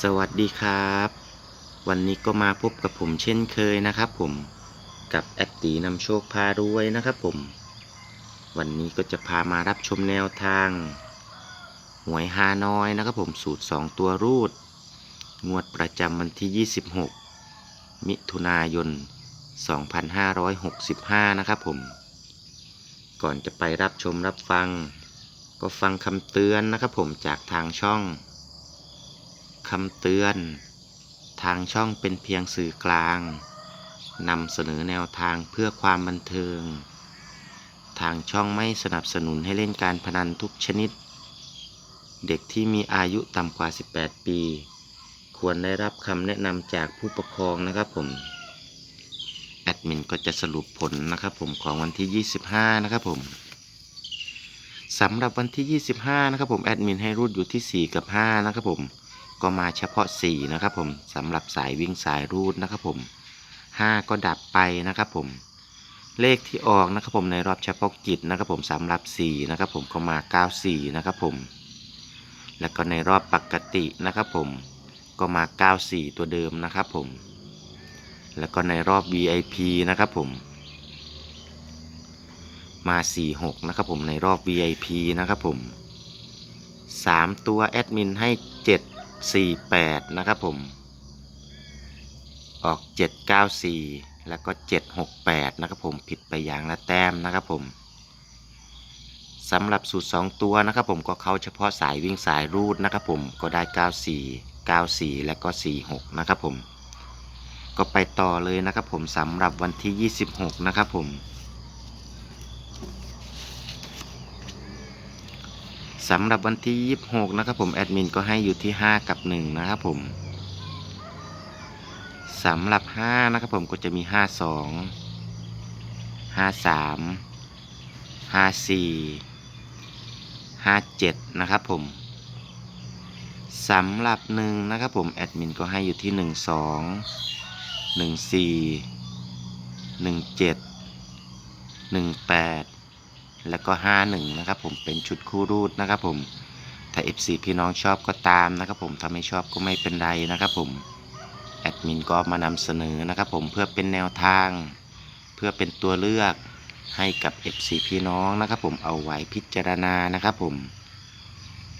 สวัสดีครับ วันนี้ก็มาพบกับผมเช่นเคยนะครับผมกับแอดตีนำโชคพารวยนะครับผม วันนี้ก็จะพามารับชมแนวทาง หวยฮานอยนะครับผมสูตร 2 ตัวรูด งวดประจำวันที่ 26 มิถุนายน 2565 นะครับผม ก่อนจะไปรับชมรับฟัง ก็ฟังคำเตือนนะครับผมจากทางช่อง คำเตือน ทางช่องเป็นเพียงสื่อกลางนำเสนอแนวทางเพื่อความบันเทิง ทางช่องไม่สนับสนุนให้เล่นการพนันทุกชนิด เด็กที่มีอายุต่ำกว่า 18 ปี ควรได้รับคำแนะนำจากผู้ปกครองนะครับผม แอดมินก็จะสรุปผลนะครับผมของวันที่ 25 นะครับผมสำหรับวันที่ 25 นะครับผมแอดมินให้รูดอยู่ที่ 4 กับ 5 นะครับผม ก็มาเฉพาะ 4 นะครับผมสำหรับสายวิ่งสายรูดนะครับผม 5 ก็ดับไปนะครับผม เลขที่ออกนะครับผมในรอบเฉพาะกิจนะครับผมสำหรับ 4 นะครับผมก็มา 94 นะครับผม แล้วก็ในรอบปกตินะครับผมก็มา 94 ตัวเดิมนะครับผม แล้วก็ในรอบ VIP นะครับผม มา 46 นะครับผมในรอบ VIP นะครับผม 3 ตัวแอดมินให้ 7 4 8 นะครับผม ออก 794 แล้วก็ 768 นะครับผมผิดไปอย่างละแต้มนะครับผมสำหรับสูตร 2 ตัวนะครับผมก็เข้าเฉพาะสายวิ่งสายรูดนะครับผมก็ได้ 94 94 แล้วก็ 46 นะครับผม ก็ไปต่อเลยนะครับผมสำหรับวันที่ 26 นะครับผม สำหรับวันที่ 26 นะครับผมแอดมินก็ให้อยู่ที่ 5 กับ 1 นะครับผมสำหรับ 5 นะครับผมก็จะมี 52 53 54 57 นะครับผมสำหรับ 1 นะครับผมแอดมินก็ให้อยู่ที่ 12 14 17 18 แล้วก็ 51 นะครับผมเป็นชุดคู่รูดนะครับผมถ้า FC พี่น้องชอบก็ตามนะครับผมถ้าไม่ชอบก็ไม่เป็นไรนะครับผมแอดมินก็มานำเสนอนะครับผมเพื่อเป็นแนวทาง เพื่อเป็นตัวเลือกให้กับ FC พี่น้องนะครับผมเอาไว้พิจารณานะครับผม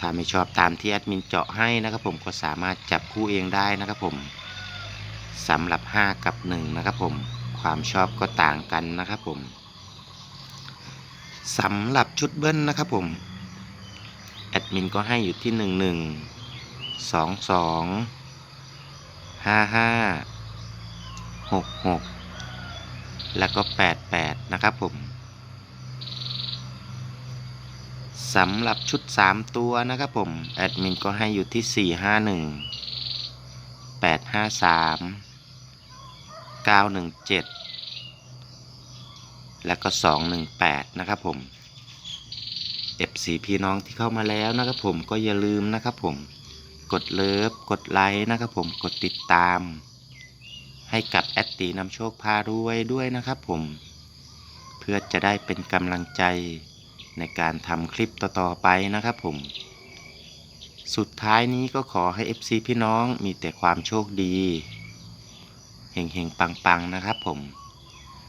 ถ้าไม่ชอบตามที่แอดมินเจาะให้นะครับผมก็สามารถจับคู่เองได้นะครับผมสำหรับ 5 กับ 1 นะครับผมความชอบก็ต่างกันนะครับผม สำหรับชุดเบิ้ลนะครับผม แอดมินก็ให้อยู่ที่ 1 1 2 2 5 5 6 6 แล้วก็ 8 8 นะครับผมสำหรับชุด 3 ตัวนะครับผม แอดมินก็ให้อยู่ที่ 4 5 1 8 5 3 9 1 7 แล้วก็ 218 นะครับผม FC พี่น้องที่เข้ามาแล้วนะครับผมก็อย่าลืมนะครับผมกดเลิฟกดไลค์นะครับผมกดติดตาม ให้กับแอดตีนำโชคพารวยด้วยนะครับผม เพื่อจะได้เป็นกำลังใจในการทำคลิปต่อๆไปนะครับผม สุดท้ายนี้ก็ขอให้ FC พี่น้องมีแต่ความโชคดีเฮงๆปังๆนะครับผม